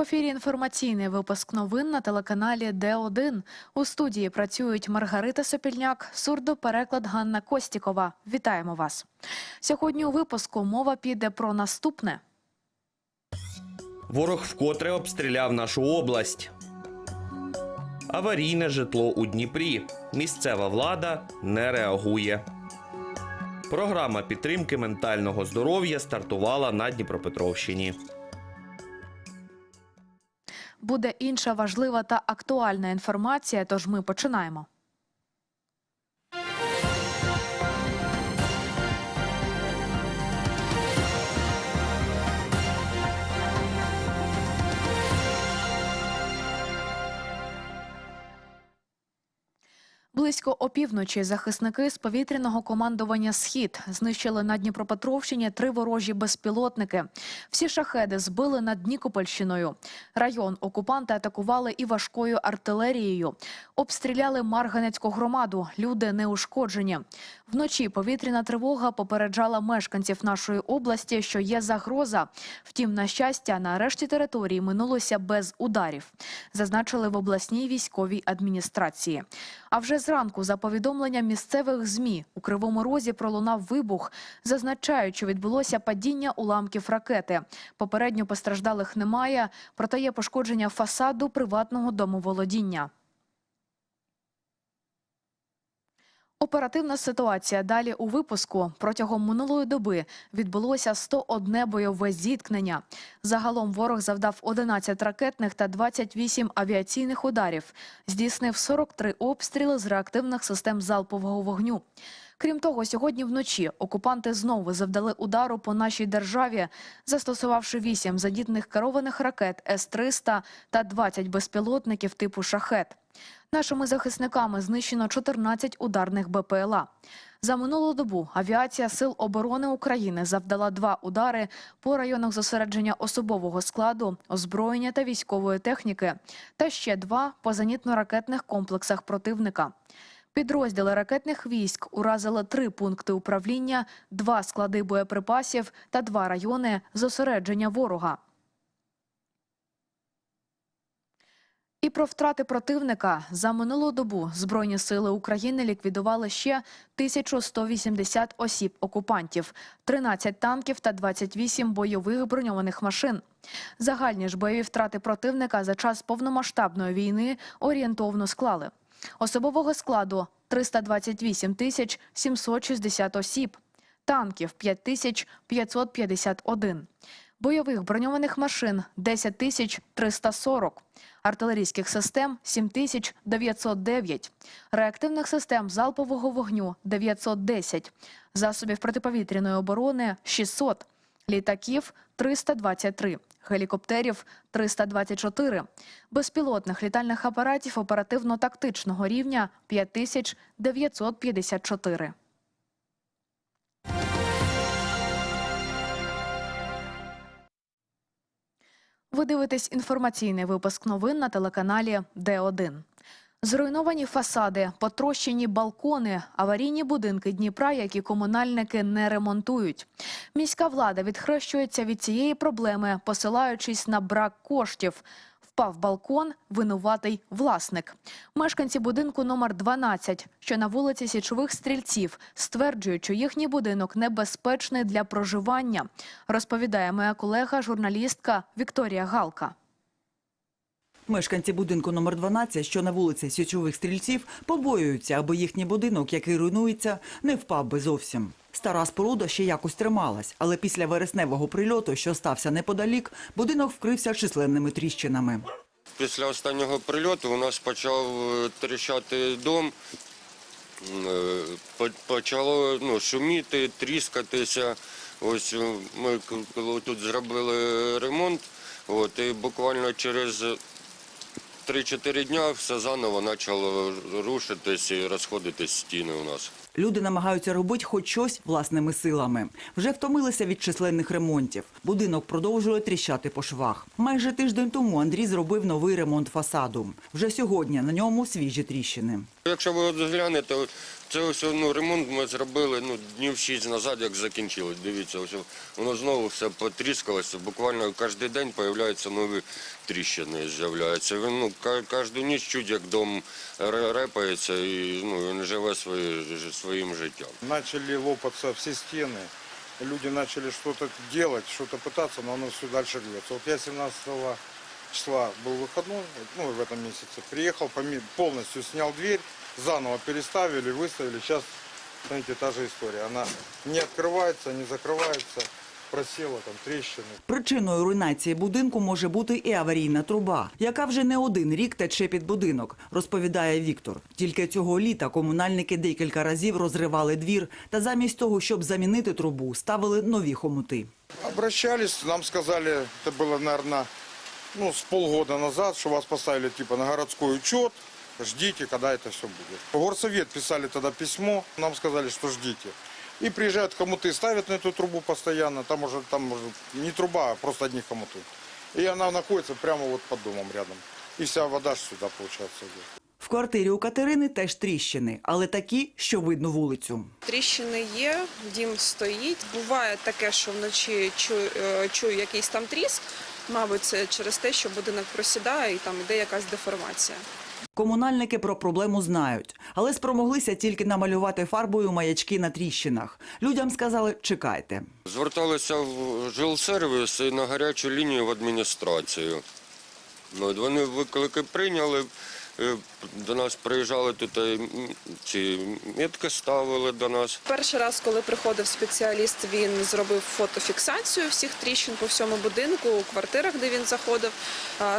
Ефірі інформаційний випуск новин на телеканалі Д1. У студії працюють Маргарита Сопільняк, сурдопереклад Ганна Костікова. Вітаємо вас. Сьогодні у випуску мова піде про наступне. Ворог вкотре обстріляв нашу область. Аварійне житло у Дніпрі. Місцева влада не реагує. Програма підтримки ментального здоров'я стартувала на Дніпропетровщині. Буде інша важлива та актуальна інформація, тож ми починаємо. Близько опівночі захисники з повітряного командування Схід знищили на Дніпропетровщині три ворожі безпілотники. Всі шахеди збили над Нікопольщиною. Район окупанти атакували і важкою артилерією. Обстріляли Марганецьку громаду. Люди не ушкоджені. Вночі повітряна тривога попереджала мешканців нашої області, що є загроза. Втім, на щастя, на решті території минулося без ударів, зазначили в обласній військовій адміністрації. А вже зранку, за повідомленням місцевих змі, у кривому розі пролунав вибух, зазначають, що відбулося падіння уламків ракети. Попередньо постраждалих немає, проте є пошкодження фасаду приватного домоволодіння. Оперативна ситуація далі у випуску. Протягом минулої доби відбулося 101 бойове зіткнення. Загалом ворог завдав 11 ракетних та 28 авіаційних ударів. Здійснив 43 обстріли з реактивних систем залпового вогню. Крім того, сьогодні вночі окупанти знову завдали удару по нашій державі, застосувавши 8 задітних керованих ракет С-300 та 20 безпілотників типу «Шахет». Нашими захисниками знищено 14 ударних БПЛА. За минулу добу авіація Сил оборони України завдала два удари по районах зосередження особового складу, озброєння та військової техніки, та ще два по зенітно-ракетних комплексах противника. Підрозділи ракетних військ уразили три пункти управління, два склади боєприпасів та два райони зосередження ворога. І про втрати противника за минулу добу Збройні сили України ліквідували ще 1180 осіб окупантів, 13 танків та 28 бойових броньованих машин. Загальні ж бойові втрати противника за час повномасштабної війни орієнтовно склали. Особового складу 328 тисяч 760 осіб, танків 5 тисяч 551, бойових броньованих машин 10 тисяч 340, артилерійських систем 7 тисяч 909, реактивних систем залпового вогню 910, засобів протиповітряної оборони 600, літаків 323, гелікоптерів 324, безпілотних літальних апаратів оперативно-тактичного рівня 5954. Ви дивитесь інформаційний випуск новин на телеканалі Д1. Зруйновані фасади, потрощені балкони, аварійні будинки Дніпра, які комунальники не ремонтують. Міська влада відхрещується від цієї проблеми, посилаючись на брак коштів. Впав балкон, винуватий власник. Мешканці будинку номер 12, що на вулиці Січових стрільців, стверджують, що їхній будинок небезпечний для проживання. Розповідає моя колега, журналістка Вікторія Галка. Мешканці будинку номер 12, що на вулиці Січових стрільців, побоюються, аби їхній будинок, який руйнується, не впав би зовсім. Стара споруда ще якось трималась, але після вересневого прильоту, що стався неподалік, будинок вкрився численними тріщинами. Після останнього прильоту у нас почав е, тріщати дом, е, почало ну, шуміти, тріскатися. Ось е, ми тут зробили ремонт, от, і буквально через 3-4 дня все заново почало рушитись і розходитись стіни у нас. Люди намагаються робити хоч щось власними силами. Вже втомилися від численних ремонтів. Будинок продовжує тріщати по швах. Майже тиждень тому Андрій зробив новий ремонт фасаду. Вже сьогодні на ньому свіжі тріщини. Якщо ви от зглянете, це ось ну, ремонт ми зробили ну, днів 6 назад, як закінчилось. Дивіться, ось воно знову все потріскалося. Буквально кожен день з'являються нові тріщини. З'являються. Він ну, ка- кожну ніч чуть як дом ре- репається і ну, він живе своє, ж- своїм життям. Начали лопаться все стены, люди начали что-то делать, что-то пытаться, но оно все дальше рвется. Вот я 17 числа был выходной, ну, в этом месяце, приехал, поми- полностью снял дверь, заново переставили, выставили. Сейчас, смотрите, та же история. Она не открывается, не закрывается, просела, там трещины. Причиною руйнації будинку може бути і аварійна труба, яка вже не один рік тече під будинок, розповідає Віктор. Тільки цього літа комунальники декілька разів розривали двір та замість того, щоб замінити трубу, ставили нові хомути. Обращались, нам сказали, это было, наверное, ну, с полгода назад, что вас поставили типа на городской учет, ждите, когда это все будет. В горсовет писали тогда письмо, нам сказали, что ждите. И приезжают хомуты, ставят на эту трубу постоянно, там уже, там уже не труба, а просто одни хомуты. И она находится прямо вот под домом рядом. И вся вода ж сюда, получается, идет. В квартирі у Катерини теж тріщини, але такі, що видно вулицю. Тріщини є, дім стоїть. Буває таке, що вночі чую, е, чую якийсь там тріск. Мабуть, це через те, що будинок просідає і там йде якась деформація. Комунальники про проблему знають, але спромоглися тільки намалювати фарбою маячки на тріщинах. Людям сказали чекайте. Зверталися в жилсервіс і на гарячу лінію в адміністрацію. Вони виклики прийняли. Е, До нас приїжджали тут е, ці метки ставили до нас. Перший раз, коли приходив спеціаліст, він зробив фотофіксацію всіх тріщин по всьому будинку, у квартирах, де він заходив.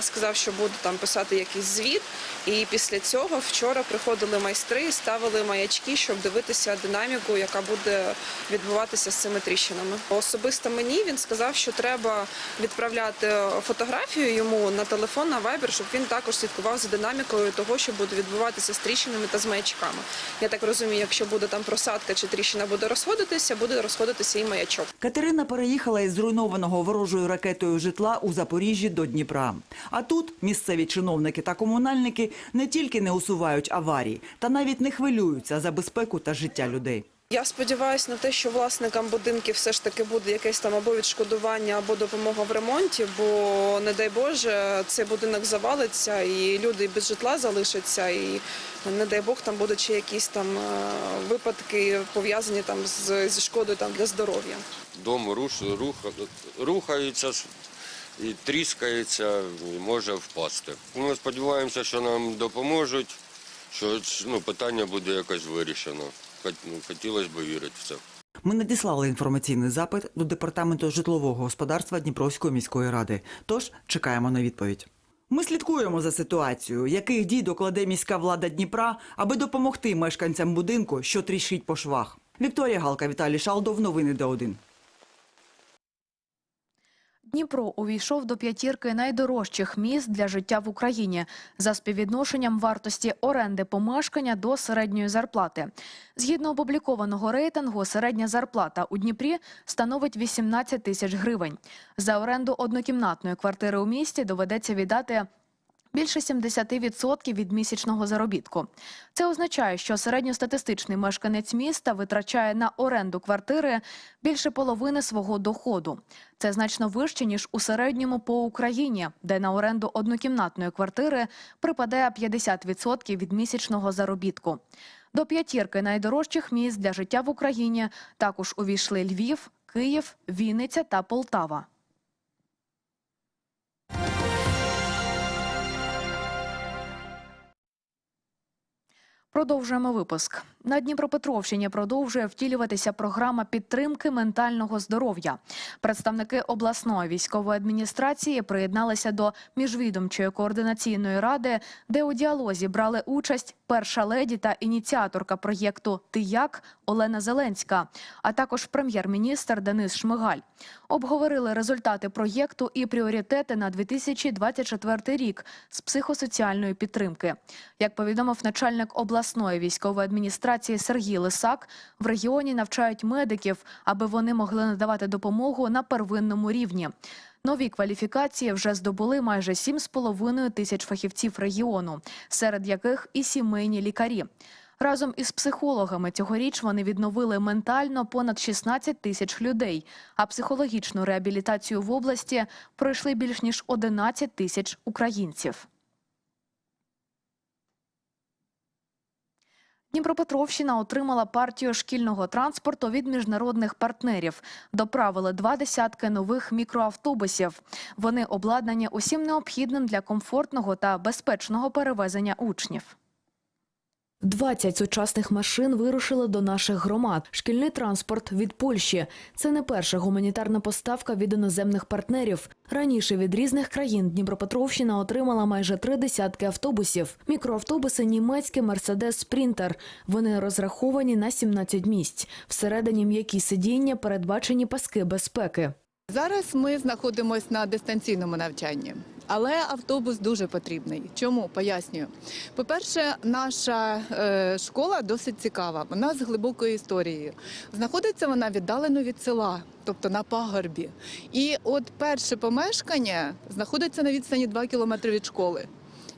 Сказав, що буде там писати якийсь звіт. І після цього вчора приходили майстри і ставили маячки, щоб дивитися динаміку, яка буде відбуватися з цими тріщинами. Особисто мені він сказав, що треба відправляти фотографію йому на телефон на Viber, щоб він також слідкував за динамікою того, що буде відбуватися з тріщинами та з маячками. Я так розумію, якщо буде там просадка чи тріщина буде розходитися, буде розходитися і маячок. Катерина переїхала із зруйнованого ворожою ракетою житла у Запоріжжі до Дніпра. А тут місцеві чиновники та комунальники не тільки не усувають аварії, та навіть не хвилюються за безпеку та життя людей. Я сподіваюся на те, що власникам будинків все ж таки буде якесь там або відшкодування, або допомога в ремонті, бо не дай Боже, цей будинок завалиться і люди без житла залишаться, і не дай Бог там будуть ще якісь там е, випадки пов'язані там з зі шкодою там для здоров'я. Дом руш, рух, рухається і тріскається, і може впасти. Ми сподіваємося, що нам допоможуть, що ну, питання буде якось вирішено. Ну, Хотілося б вірити в це. Ми надіслали інформаційний запит до департаменту житлового господарства Дніпровської міської ради. Тож чекаємо на відповідь. Ми слідкуємо за ситуацією, яких дій докладе міська влада Дніпра, аби допомогти мешканцям будинку, що тріщить по швах. Вікторія Галка, Віталій Шалдов. Новини Д1. Дніпро увійшов до п'ятірки найдорожчих міст для життя в Україні за співвідношенням вартості оренди помешкання до середньої зарплати. Згідно опублікованого рейтингу, середня зарплата у Дніпрі становить 18 тисяч гривень. За оренду однокімнатної квартири у місті доведеться віддати більше 70% від місячного заробітку. Це означає, що середньостатистичний мешканець міста витрачає на оренду квартири більше половини свого доходу. Це значно вище ніж у середньому по Україні, де на оренду однокімнатної квартири припадає 50% від місячного заробітку. До п'ятірки найдорожчих міст для життя в Україні також увійшли Львів, Київ, Вінниця та Полтава. Продовжуємо випуск. На Дніпропетровщині продовжує втілюватися програма підтримки ментального здоров'я. Представники обласної військової адміністрації приєдналися до міжвідомчої координаційної ради, де у діалозі брали участь перша леді та ініціаторка проєкту Ти як Олена Зеленська, а також прем'єр-міністр Денис Шмигаль. Обговорили результати проєкту і пріоритети на 2024 рік з психосоціальної підтримки. Як повідомив начальник обласної військової адміністрації адміністрації Сергій Лисак в регіоні навчають медиків, аби вони могли надавати допомогу на первинному рівні. Нові кваліфікації вже здобули майже 7,5 тисяч фахівців регіону, серед яких і сімейні лікарі. Разом із психологами цьогоріч вони відновили ментально понад 16 тисяч людей, а психологічну реабілітацію в області пройшли більш ніж 11 тисяч українців. Дніпропетровщина отримала партію шкільного транспорту від міжнародних партнерів. Доправили два десятки нових мікроавтобусів. Вони обладнані усім необхідним для комфортного та безпечного перевезення учнів. 20 сучасних машин вирушили до наших громад. Шкільний транспорт від Польщі. Це не перша гуманітарна поставка від іноземних партнерів. Раніше від різних країн Дніпропетровщина отримала майже три десятки автобусів. Мікроавтобуси німецькі Мерседес Спрінтер. Вони розраховані на 17 місць. Всередині м'які сидіння передбачені паски безпеки. Зараз ми знаходимося на дистанційному навчанні, але автобус дуже потрібний. Чому пояснюю? По-перше, наша е, школа досить цікава. Вона з глибокою історією. Знаходиться вона віддалено від села, тобто на пагорбі. І от перше помешкання знаходиться на відстані 2 кілометри від школи.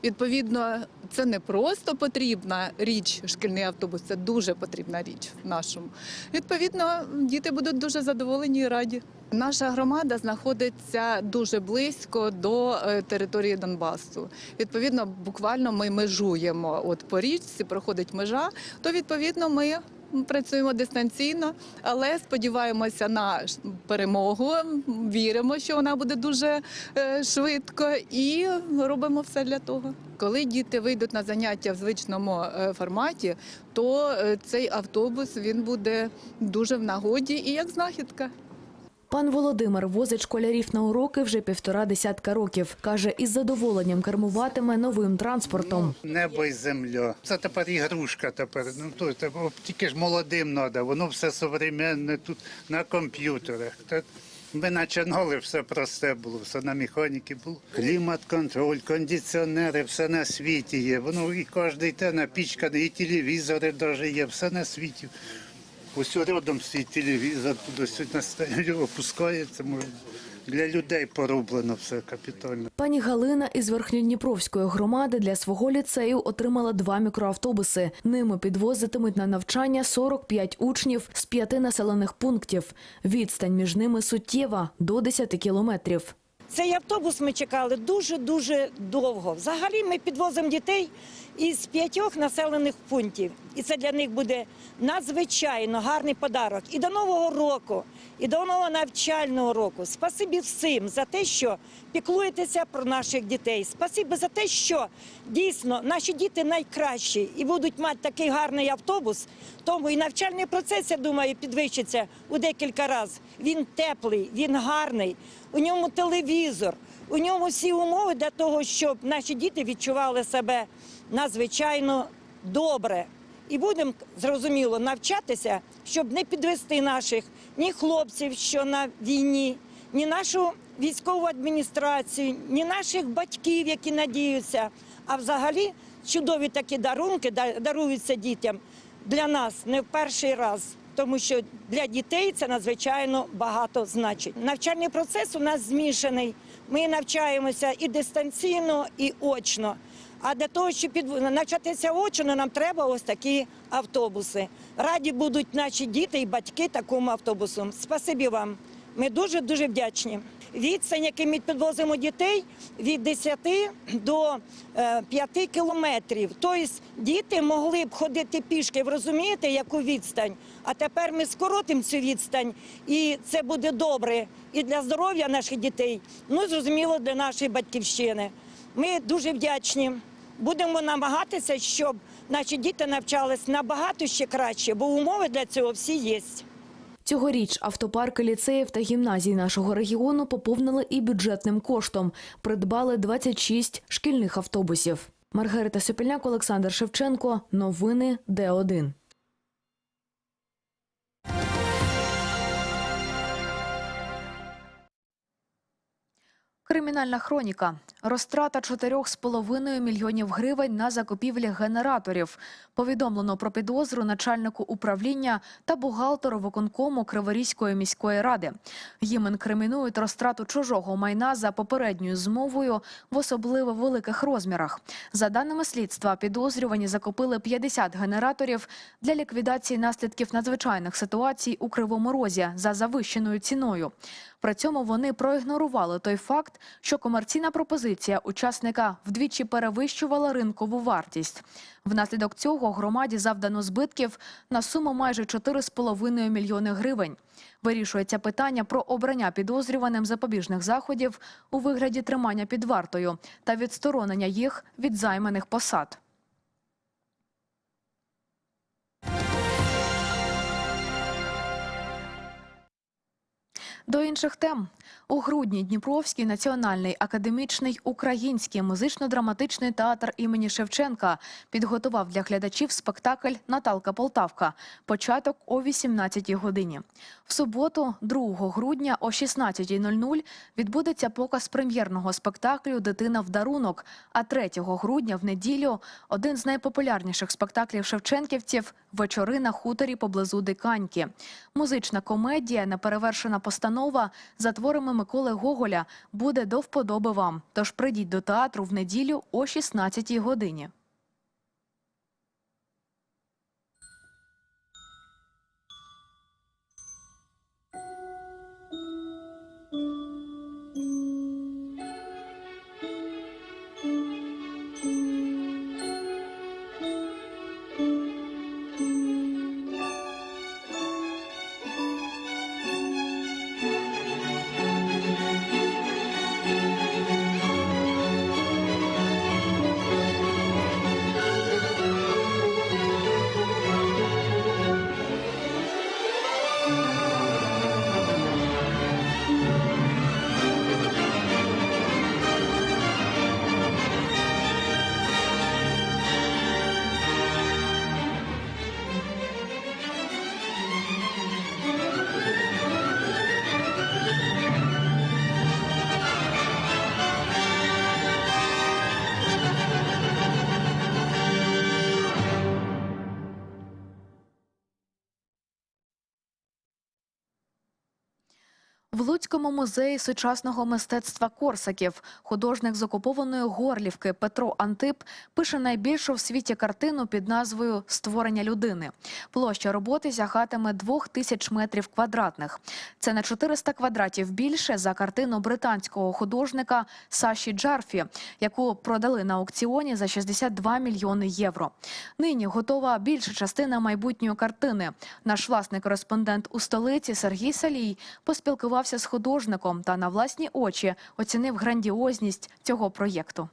Відповідно, це не просто потрібна річ, шкільний автобус, це дуже потрібна річ в нашому. Відповідно, діти будуть дуже задоволені і раді. Наша громада знаходиться дуже близько до е, території Донбасу. Відповідно, буквально ми межуємо. От по річці проходить межа, то відповідно ми. Працюємо дистанційно, але сподіваємося на перемогу. Віримо, що вона буде дуже е, швидко, і робимо все для того. Коли діти вийдуть на заняття в звичному е, форматі, то е, цей автобус він буде дуже в нагоді і як знахідка. Пан Володимир возить школярів на уроки вже півтора десятка років. Каже, із задоволенням кермуватиме новим транспортом. Небо і земля. Це тепер ігрушка тепер. Ну то тільки ж молодим треба, воно все современне тут на комп'ютерах. Ми починали, все просте було, все на механіки було. Клімат-контроль, кондиціонери, все на світі є. Воно і кожен те напічканий, і телевізори навіть є, все на світі. Ось рядом стоїть телевізор, туди сьогодні стає, опускається, може. Для людей пороблено все капітально. Пані Галина із Верхньодніпровської громади для свого ліцею отримала два мікроавтобуси. Ними підвозитимуть на навчання 45 учнів з п'яти населених пунктів. Відстань між ними суттєва – до 10 кілометрів. Цей автобус ми чекали дуже-дуже довго. Взагалі ми підвозимо дітей із п'ятьох населених пунктів. І це для них буде надзвичайно гарний подарок. І до Нового року, і до нового навчального року. Спасибі всім за те, що піклуєтеся про наших дітей. Спасибі за те, що дійсно наші діти найкращі і будуть мати такий гарний автобус. Тому і навчальний процес, я думаю, підвищиться у декілька разів. Він теплий, він гарний, у ньому телевізор, у ньому всі умови для того, щоб наші діти відчували себе надзвичайно добре. І будемо зрозуміло навчатися, щоб не підвести наших ні хлопців, що на війні, ні нашу військову адміністрацію, ні наших батьків, які надіються. А взагалі чудові такі дарунки даруються дітям для нас не в перший раз. Тому що для дітей це надзвичайно багато значить. Навчальний процес у нас змішаний. Ми навчаємося і дистанційно, і очно. А для того, щоб під... навчатися очно, нам треба ось такі автобуси. Раді будуть наші діти і батьки такому автобусу. Спасибі вам. Ми дуже дуже вдячні. Відстань, яким ми підвозимо дітей, від 10 до е, 5 кілометрів. Тобто діти могли б ходити пішки, ви розумієте, яку відстань. А тепер ми скоротимо цю відстань, і це буде добре і для здоров'я наших дітей, ну і, зрозуміло, для нашої батьківщини. Ми дуже вдячні. Будемо намагатися, щоб наші діти навчались набагато ще краще, бо умови для цього всі є. Цьогоріч автопарки ліцеїв та гімназій нашого регіону поповнили і бюджетним коштом. Придбали 26 шкільних автобусів. Маргарита Сопільняк, Олександр Шевченко. Новини Д1. Кримінальна хроніка. Розтрата 4,5 мільйонів гривень на закупівлі генераторів. Повідомлено про підозру начальнику управління та бухгалтеру виконкому Криворізької міської ради. Їм інкримінують розтрату чужого майна за попередньою змовою в особливо великих розмірах. За даними слідства, підозрювані закупили 50 генераторів для ліквідації наслідків надзвичайних ситуацій у Кривому Розі за завищеною ціною. При цьому вони проігнорували той факт, що комерційна пропозиція учасника вдвічі перевищувала ринкову вартість. Внаслідок цього громаді завдано збитків на суму майже 4,5 мільйони гривень. Вирішується питання про обрання підозрюваним запобіжних заходів у вигляді тримання під вартою та відсторонення їх від займаних посад. До інших тем у грудні Дніпровський національний академічний український музично-драматичний театр імені Шевченка підготував для глядачів спектакль Наталка Полтавка. Початок о 18-й годині. В суботу, 2 грудня о 16.00 відбудеться показ прем'єрного спектаклю Дитина в дарунок. А 3 грудня в неділю один з найпопулярніших спектаклів шевченківців Вечори на хуторі поблизу Диканьки. Музична комедія, неперевершена постанова за творами Миколи Гоголя буде до вподоби вам. Тож прийдіть до театру в неділю о 16-й годині. В Луцькому музеї сучасного мистецтва Корсаків художник з окупованої Горлівки Петро Антип пише найбільшу в світі картину під назвою Створення людини. Площа роботи сягатиме двох тисяч метрів квадратних. Це на 400 квадратів більше за картину британського художника Саші Джарфі, яку продали на аукціоні за 62 мільйони євро. Нині готова більша частина майбутньої картини. Наш власний кореспондент у столиці Сергій Салій поспілкувався з художником та на власні очі оцінив грандіозність цього проєкту.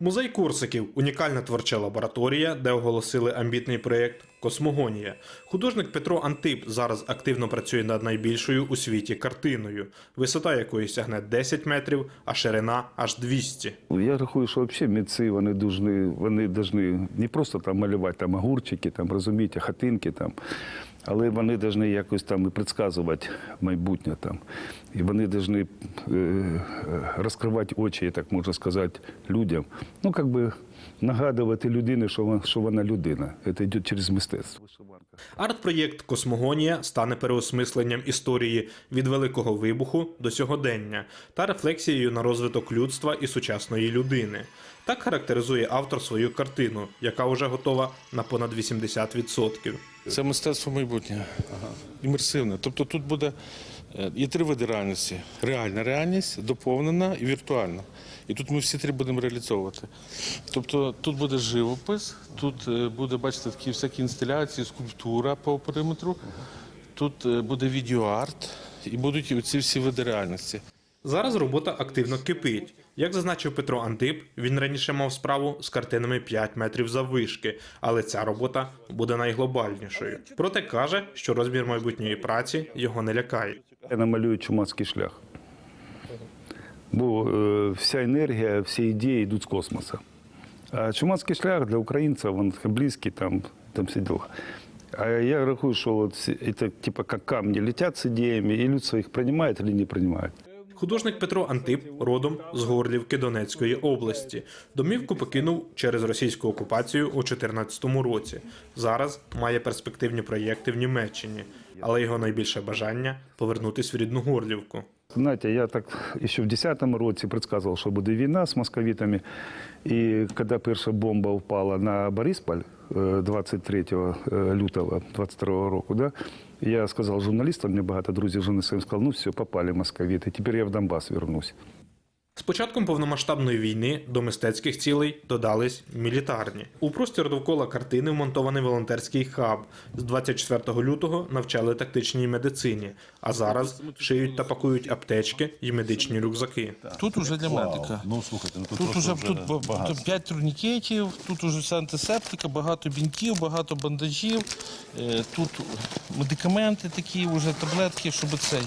Музей Корсаків унікальна творча лабораторія, де оголосили амбітний проєкт Космогонія. Художник Петро Антип зараз активно працює над найбільшою у світі картиною, висота якої сягне 10 метрів, а ширина аж 200. Я рахую, що взагалі митці вони должны, вони не просто там малювати там огурчики, там розумієте, хатинки там. Але вони повинні якось там і предсказувати майбутнє там. І вони повинні е, е, розкривати очі, так можна сказати, людям. Ну, як би нагадувати людині, що вона, що вона людина. Це йде через мистецтво. Арт-проєкт Космогонія стане переосмисленням історії від Великого вибуху до сьогодення та рефлексією на розвиток людства і сучасної людини. Так характеризує автор свою картину, яка вже готова на понад 80%. Це мистецтво майбутнє, імерсивне. Тобто тут буде е, є три види реальності: реальна реальність, доповнена і віртуальна. І тут ми всі три будемо реалізовувати. Тобто тут буде живопис, тут е, буде, бачите, такі всякі інсталяції, скульптура по периметру, тут е, буде відеоарт і будуть ці всі види реальності. Зараз робота активно кипить. Як зазначив Петро Антип, він раніше мав справу з картинами 5 метрів заввишки, але ця робота буде найглобальнішою. Проте каже, що розмір майбутньої праці його не лякає. Я намалюю чумацький шлях. Бо е, вся енергія, всі ідеї йдуть з космосу. А чумацький шлях для українців, він близький, там, там всі діла. А я рахую, що це типа як камні летять з ідеями, і людство їх приймає чи не приймає. Художник Петро Антип родом з Горлівки Донецької області. Домівку покинув через російську окупацію у 2014 році. Зараз має перспективні проєкти в Німеччині, але його найбільше бажання повернутись в рідну Горлівку. Знаете, я так еще в 2010 році предсказывал, что буде війна з московитами. І коли перша бомба впала на Борисполь е, 23 лютого 22 року, да, я сказав журналістам, мені багато друзів журналістів сказали, ну все, попали московіти, тепер я в Донбас вернусь. З початком повномасштабної війни до мистецьких цілей додались мілітарні. У простір довкола картини вмонтований волонтерський хаб. З 24 лютого навчали тактичній медицині, а зараз шиють та пакують аптечки і медичні рюкзаки. Тут уже для медика. Ну слухайте, ну тут, Тут уже тут тут 5 турнікетів, тут уже все антисептика, багато бінтів, багато бандажів, е, тут медикаменти такі, вже таблетки, щоб цей.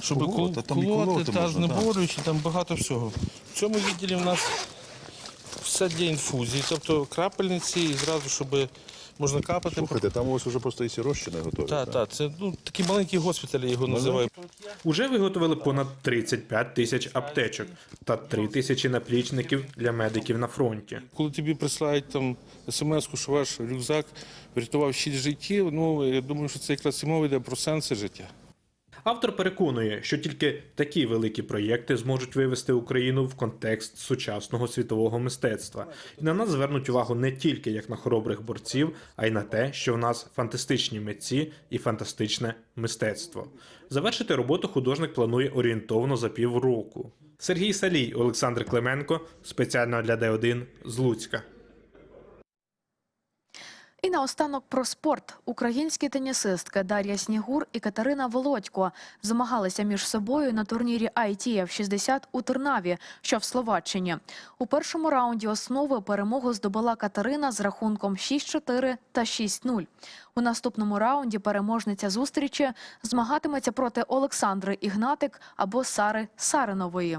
Щоб Колоти, кол- та там і колоти, колоти та можна, так. знеболюючі, там багато всього. В цьому відділі в нас все для інфузії, тобто крапельниці і зразу, щоб можна капати. Слухайте, там у вас вже просто і сірощини готові. Так, так, це ну, такий маленький госпіталь, я його називаю. Уже виготовили понад 35 тисяч аптечок та 3 тисячі наплічників для медиків на фронті. Коли тобі присилають там смс, що ваш рюкзак врятував 6 життів, ну я думаю, що це якраз і мова йде про сенси життя. Автор переконує, що тільки такі великі проєкти зможуть вивести Україну в контекст сучасного світового мистецтва. І на нас звернуть увагу не тільки як на хоробрих борців, а й на те, що в нас фантастичні митці і фантастичне мистецтво. Завершити роботу художник планує орієнтовно за півроку. Сергій Салій, Олександр Клименко, спеціально для Д1 з Луцька. І наостанок про спорт. Українські тенісистки Дар'я Снігур і Катерина Володько змагалися між собою на турнірі ITF 60 у Тернаві, що в Словаччині. У першому раунді основи перемогу здобула Катерина з рахунком 6-4 та 6-0. У наступному раунді переможниця зустрічі змагатиметься проти Олександри Ігнатик або Сари Саринової.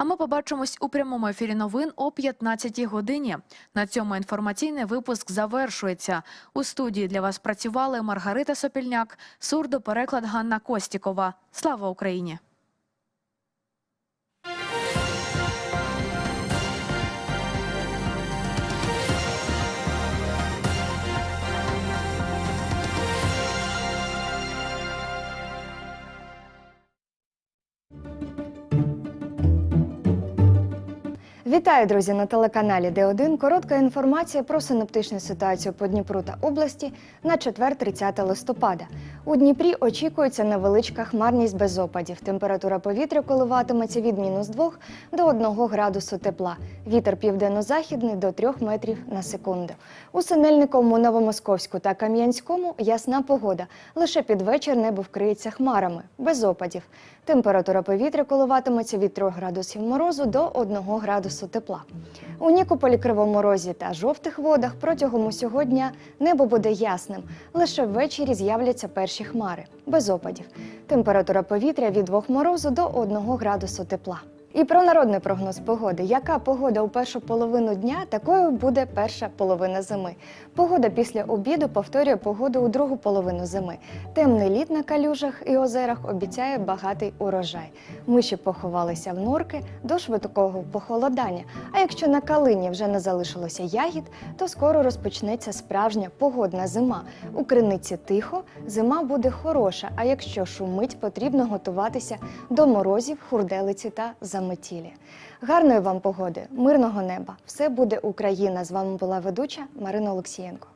А ми побачимось у прямому ефірі новин о 15 годині. На цьому інформаційний випуск завершується. У студії для вас працювали Маргарита Сопільняк, сурдопереклад Ганна Костікова. Слава Україні! Вітаю, друзі, на телеканалі Д1. Коротка інформація про синоптичну ситуацію по Дніпру та області на четвер, 30 листопада. У Дніпрі очікується невеличка хмарність без опадів. Температура повітря коливатиметься від мінус 2 до 1 градусу тепла. Вітер південно-західний до 3 метрів на секунду. У Синельниковому, Новомосковську та Кам'янському ясна погода. Лише під вечір небо вкриється хмарами, без опадів. Температура повітря коливатиметься від 3 градусів морозу до 1 градусу тепла. У Нікополі, Кривому Розі та жовтих водах протягом усього дня небо буде ясним. Лише ввечері з'являться перші хмари, без опадів. Температура повітря від 2 морозу до 1 градусу тепла. І про народний прогноз погоди. Яка погода у першу половину дня, такою буде перша половина зими. Погода після обіду повторює погоду у другу половину зими. Темний лід на калюжах і озерах обіцяє багатий урожай. Миші поховалися в норки до швидкого похолодання. А якщо на калині вже не залишилося ягід, то скоро розпочнеться справжня погодна зима. У криниці тихо, зима буде хороша. А якщо шумить, потрібно готуватися до морозів, хурделиці та заметілі. Гарної вам погоди, мирного неба! Все буде Україна! З вами була ведуча Марина Олексієнко.